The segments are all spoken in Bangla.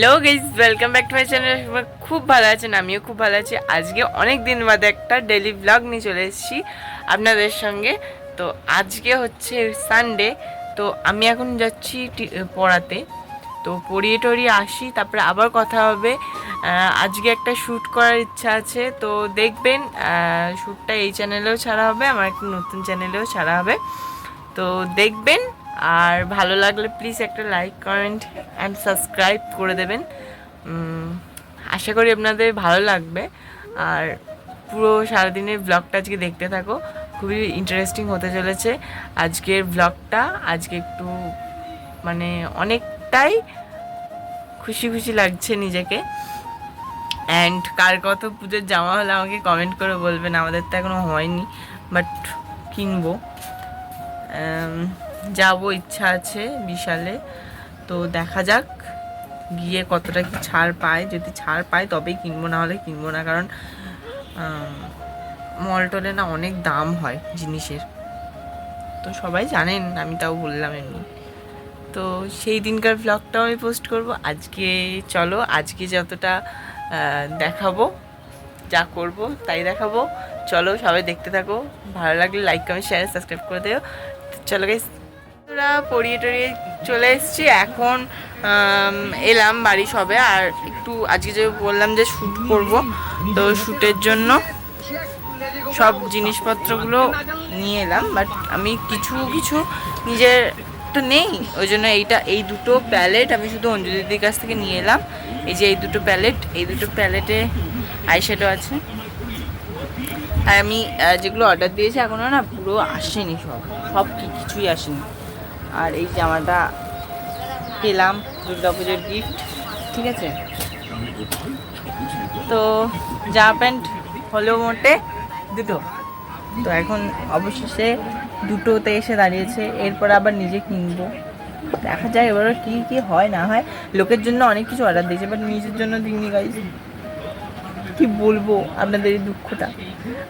Hello guys welcome back to my channel খুব ভালো আছেন আমিও খুব ভালো আছি। আজকে অনেক দিন বাদে একটা ডেলি ব্লগ নিয়ে চলে এসেছি আপনাদের সঙ্গে। তো আজকে হচ্ছে সানডে তো আমি এখন যাচ্ছি পড়াতে। তো পড়িয়ে টড়িয়ে আসি, তারপরে আবার কথা হবে। আজকে একটা শ্যুট করার ইচ্ছা আছে। তো দেখবেন শ্যুটটা এই চ্যানেলেও ছাড়া হবে আমার একটা নতুন চ্যানেলেও ছাড়া হবে। তো দেখবেন আর ভালো লাগলে প্লিজ একটা লাইক কমেন্ট অ্যান্ড সাবস্ক্রাইব করে দেবেন। আশা করি আপনাদের ভালো লাগবে। আর পুরো সারাদিনের ব্লগটা আজকে দেখতে থাকো। খুবই ইন্টারেস্টিং হতে চলেছে আজকের ব্লগটা আজকে একটু মানে অনেকটাই খুশি খুশি লাগছে নিজেকে। অ্যান্ড কার কত পুজোর জামা হলে আমাকে কমেন্ট করে বলবেন। আমাদের তো এখনও হয়নি বাট কিনবো। যাব, ইচ্ছা আছে বিশালে। তো দেখা যাক গিয়ে কতটা কি ছাড় পায়। যদি ছাড় পায় তবেই কিনবো, না হলে কিনবো না। কারণ মল টলে না অনেক দাম হয় জিনিসের। তো সবাই জানেন, আমি তাও বললাম এমনি। তো সেই দিনকার ব্লগটাও আমি পোস্ট করব। আজকে চলো, আজকে যতটা দেখাবো, যা করব তাই দেখাবো। চলো সবাই দেখতে থাকো। ভালো লাগলে লাইক কমেন্ট শেয়ার সাবস্ক্রাইব করে দিও। চলো গাইস তোরা পড়িয়ে টড়িয়ে চলে এসেছি। এখন এলাম বাড়ি সবে। আর একটু আজকে যে বললাম যে শ্যুট করব, তো শ্যুটের জন্য সব জিনিসপত্রগুলো নিয়ে এলাম। বাট আমি কিছু কিছু নিজের তো নেই। ওই জন্য এইটা, এই দুটো প্যালেট আমি শুধু অঞ্জলি দিদির কাছ থেকে নিয়ে এলাম। এই যে এই দুটো প্যালেট, এই দুটো প্যালেটে আইশ্যাডো আছে। আর আমি যেগুলো অর্ডার দিয়েছি এখনও না পুরো আসেনি সব। সব কিছুই আসেনি। আর এই জামাটা পেলাম, দুর্গা পুজোর গিফট ঠিক আছে? তো, জামা প্যান্ট হলো মোটে দুটো। তো এখন অবশেষে দুটোতে এসে দাঁড়িয়েছে, এরপর আবার নিজে কিনবো। দেখা যায় এবার কি কি হয়, না হয়। লোকের জন্য অনেক কিছু অর্ডার দিয়েছে বাট নিজের জন্য দিইনি গাইজ কি বলব আপনাদের এই দুঃখটা।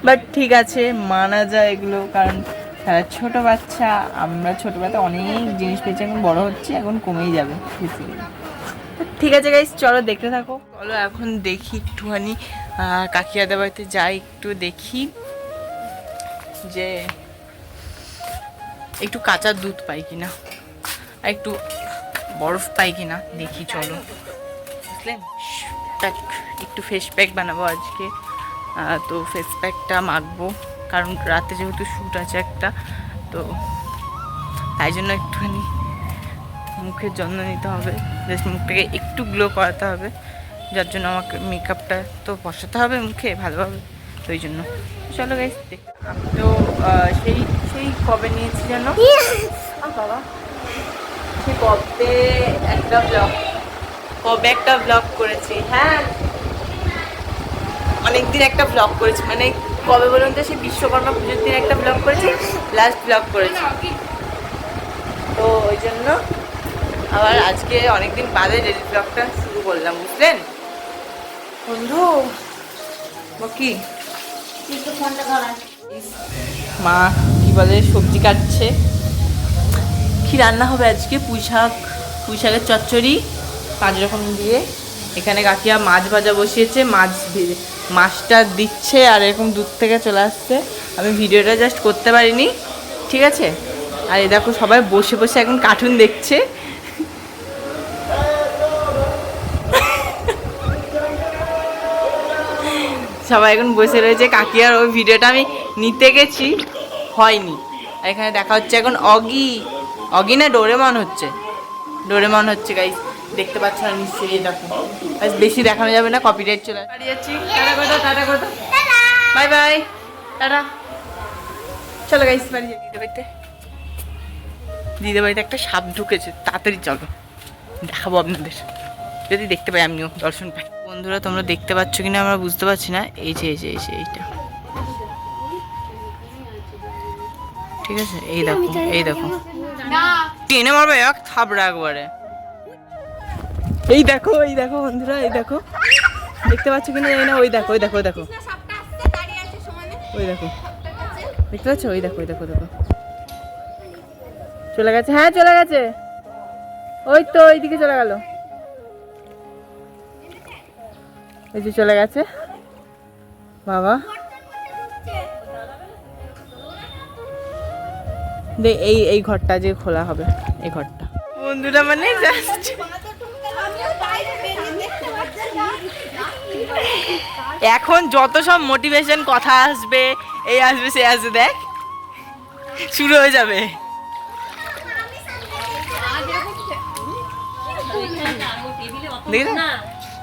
বাট ঠিক আছে, মানা যায় এগুলো, কারণ তারা ছোট বাচ্চা আমরা ছোটবেলাতে অনেক জিনিস পেয়েছি এখন বড় হচ্ছে এখন কমেই যাবে। ঠিক আছে গাইজ চলো দেখতে থাকো। চলো এখন দেখি একটুখানি আহ, কাকিয়াদের বাড়িতে যাই একটু দেখি যে একটু কাঁচা দুধ পাই কিনা আর একটু বরফ পাই কিনা দেখি চলো। বুঝলেন? একটু ফেস প্যাক বানাবো আজকে তো ফেস প্যাকটা মাখবো। কারণ রাতে যেহেতু শ্যুট আছে একটা তো তাই জন্য একটুখানি মুখের যত্ন নিতে হবে জাস্ট মুখটাকে একটু গ্লো করাতে হবে যার জন্য আমাকে মেকআপটা তো বসাতে হবে মুখে ভালোভাবে তো ওই জন্য। চলো গাইস আমি তো সেই সেই কবে নিয়েছি যেন বাবা। সে কবে একটা ব্লগ কবে একটা ব্লগ করেছি হ্যাঁ। অনেকদিন একটা ব্লগ করেছি মানে কবে বলুন তো সেই বিশ্বকর্মা পুজোর দিন একটা ব্লগ করেছি লাস্ট ব্লগ করেছি। তো ওই জন্য আবার আজকে অনেকদিন বাদে ডেলি ব্লগটা শুরু করলাম বুঝলেন? বন্ধু কি? মা কি বলে সবজি কাটছে। কি রান্না হবে আজকে? পুঁই শাক পুঁই শাকের চচ্চড়ি পাঁচ রকম দিয়ে। এখানে কাকিয়া মাছ ভাজা বসিয়েছে মাছ ভে- মাছটা দিচ্ছে আর এরকম দূর থেকে চলে আসছে। আমি ভিডিওটা জাস্ট করতে পারিনি, ঠিক আছে? আর এই দেখো সবাই বসে বসে এখন কার্টুন দেখছে। সবাই এখন বসে রয়েছে। কাকিয়ার ওই ভিডিওটা আমি নিতে গেছি, হয়নি। এখানে দেখা হচ্ছে এখন অগি অগি না ডোরেমন হচ্ছে? ডোরেমন হচ্ছে গাইস দেখতে পাচ্ছ না নিশ্চয়ই এই দেখো। বেশি দেখানো যাবে না কপিরাইট চলে। বাড়ি যাচ্ছি। টাটা কথা টাটা কথা বাই বাই টাটা। চলো গাইস বাড়ি যাই। দিদি বাড়িতে। দিদি বাড়িতে একটা সাপ ঢুকেছে তাড়াতাড়ি চলো। দেখাবো আপনাদের। যদি দেখতে পাই আমিও দর্শন পাই। বন্ধুরা তোমরা দেখতে পাচ্ছ কিনা আমরা বুঝতে পারছি না। এই যে এই যে এই যে এইটা। ঠিক আছে? এই দেখো এই দেখো। টেনে মারবে এক থাবড়া একবারে। এই দেখো এই দেখো বন্ধুরা, এই দেখো। দেখতে পাচ্ছ কিনা জানি না, ওই দেখো ওই দেখো ওই দেখো। ওই দেখো। দেখতে পাচ্ছ? ওই দেখো ওই দেখো দেখো। চলে গেছে হ্যাঁ চলে গেছে। ওই তো ওইদিকে চলে গেল। এই যে চলে গেছে। বাবা। দে, এই এই ঘরটা যে খোলা হবে, এই ঘরটা। বন্ধুরা মানে জাস্ট এখন যত সব মোটিভেশন কথা আসবে এই আসবে সে আসবে দেখ। শুরু হয়ে যাবে।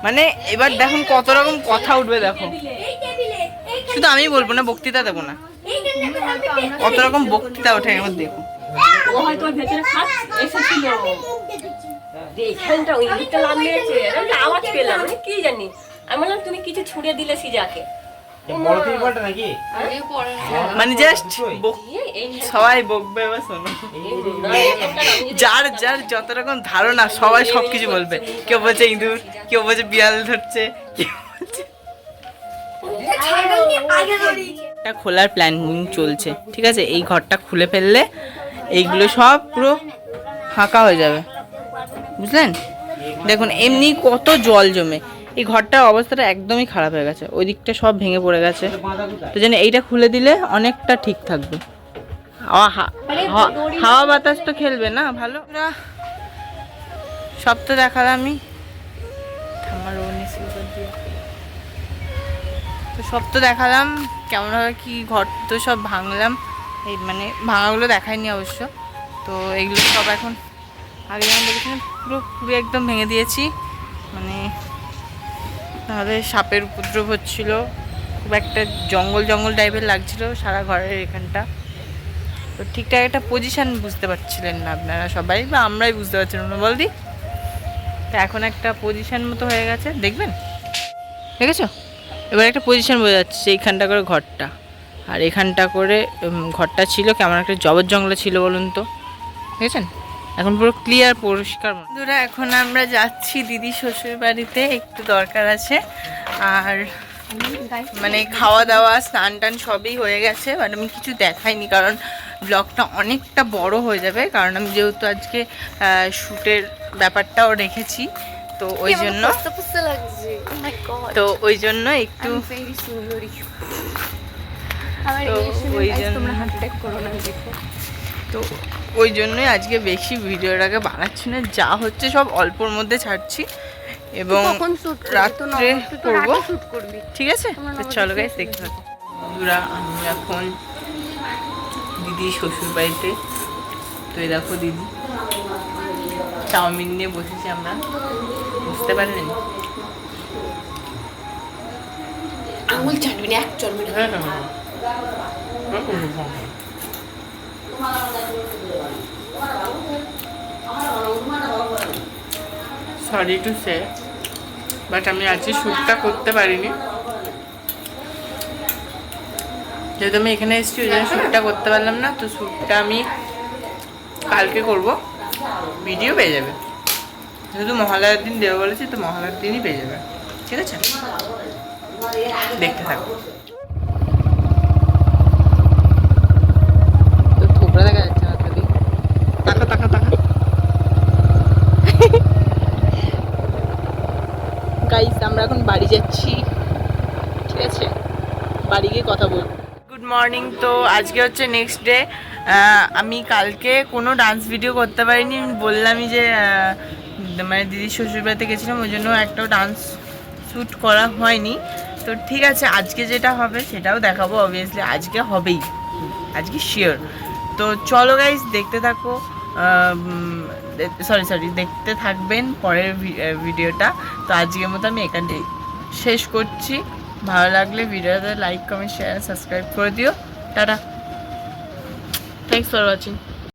মানে এবার দেখুন কত রকম কথা উঠবে দেখো। শুধু আমি বলব না বক্তৃতা দেবো না। কত রকম বক্তৃতা ওঠে এবার দেখো ও হয়তো ভেতরে খাট এসেছিল। যে ওই দিকটা লাভ মেরেছে আমি একটা আওয়াজ পেলাম আমি কি জানি? আমি বললাম তুমি কিছু ছুঁড়ে দিলে সিজাকে। নাকি? মানে জাস্ট সবাই বকবে এবার শোনো। যার যার যত রকম ধারণা সবাই সবকিছু বলবে। কেউ বলছে ইঁদুর কেউ বলছে বিড়াল ধরছে কেউ বলছে একটা খোলার প্ল্যানিং চলছে ঠিক আছে? এই ঘরটা খুলে ফেললে এইগুলো সব পুরো ফাঁকা হয়ে যাবে। বুঝলেন? দেখুন এমনি কত জল জমে। এই ঘরটার অবস্থাটা একদমই খারাপ হয়ে গেছে। ওই দিকটা সব ভেঙে পড়ে গেছে। তো জন্য এইটা খুলে দিলে অনেকটা ঠিক থাকবে। হাওয়া বাতাস তো খেলবে না? ভালো। সব তো দেখালাম আমি তো সব তো দেখালাম। কেমনভাবে কি ঘর তো সব ভাঙলাম। এই মানে ভাঙাগুলো দেখায়নি অবশ্য। তো এইগুলো সব এখন আগে যেমন দেখেছিলাম পুরো পুরো একদম ভেঙে দিয়েছি। মানে তাহলে সাপের উপদ্রব হচ্ছিল। খুব একটা জঙ্গল জঙ্গল টাইপের লাগছিল সারা ঘরের এখানটা। তো ঠিকঠাক একটা পজিশান বুঝতে পারছিলেন না আপনারা সবাই, বা আমরাই বুঝতে পারছিলাম না। বলদি, তো এখন একটা পজিশান মতো হয়ে গেছে, দেখবেন? দেখেছ? এবার একটা পজিশন বোঝা যাচ্ছে এইখানটা করে ঘরটা। আর এখানটা করে ঘরটা ছিল কেমন একটা জবর জঙ্গলে ছিল বলুন তো। দেখেছেন? এখন পুরো ক্লিয়ার পরিষ্কার বন্ধুরা এখন আমরা যাচ্ছি দিদি শ্বশুর বাড়িতে একটু দরকার আছে। আর মানে খাওয়া দাওয়া স্নান টান সবই হয়ে গেছে বাট আমি কিছু দেখাইনি কারণ ব্লগটা অনেকটা বড় হয়ে যাবে কারণ আমি যেহেতু আজকে শ্যুটের ব্যাপারটাও রেখেছি তো ওই জন্য তো ওই জন্য একটু তো ওই জন্য তো ওই জন্যই আজকে বেশি ভিডিওটাকে বানাচ্ছি না। যা হচ্ছে সব অল্পর মধ্যে ছাড়ছি। এবং রাত্রে করব। ঠিক আছে? চলো গাইস দেখতে থাকো। বন্ধুরা আমি এখন দিদি শ্বশুর বাড়িতে। তো এই দেখো দিদি। চাউমিন নিয়ে বসেছি আমরা। বুঝতে পারলেন? আঙুল চাটবি না এক চলবে না হ্যাঁ হ্যাঁ হ্যাঁ। সরি টু সে বাট আমি আজকে শ্যুটটা করতে পারিনি। যেহেতু আমি এখানে এসেছি, ওই জন্য শ্যুটটা করতে পারলাম না, তো শ্যুটটা আমি কালকে করব। ভিডিও পেয়ে যাবে। যেহেতু মহালয়ার দিন দেবো বলেছি, তো মহালয়ার দিনই পেয়ে যাবে। ঠিক আছে? দেখতে থাকো তো থোবড়া দেখা যাচ্ছে না খালি তাকা তাকা তাকা গাইস আমরা এখন বাড়ি যাচ্ছি। ঠিক আছে? বাড়ি গিয়ে কথা বলব। গুড মর্নিং তো আজকে হচ্ছে নেক্সট ডে আমি কালকে কোনো ডান্স ভিডিও করতে পারিনি। বললামই যে মানে দিদির শ্বশুরবাড়িতে গেছিলাম, ওই জন্য একটাও ডান্স শ্যুট করা হয়নি। তো ঠিক আছে, আজকে যেটা হবে সেটাও দেখাবো অবভিয়াসলি আজকে হবেই। আজকে শিওর তো চলো গাইজ দেখতে থাকো সরি সরি দেখতে থাকবেন পরের ভিডিওটা তো আজকের মতো আমি এখানে শেষ করছি। ভালো লাগলে ভিডিওতে লাইক কমেন্ট শেয়ার সাবস্ক্রাইব করে দিও। টাটা। Thanks for watching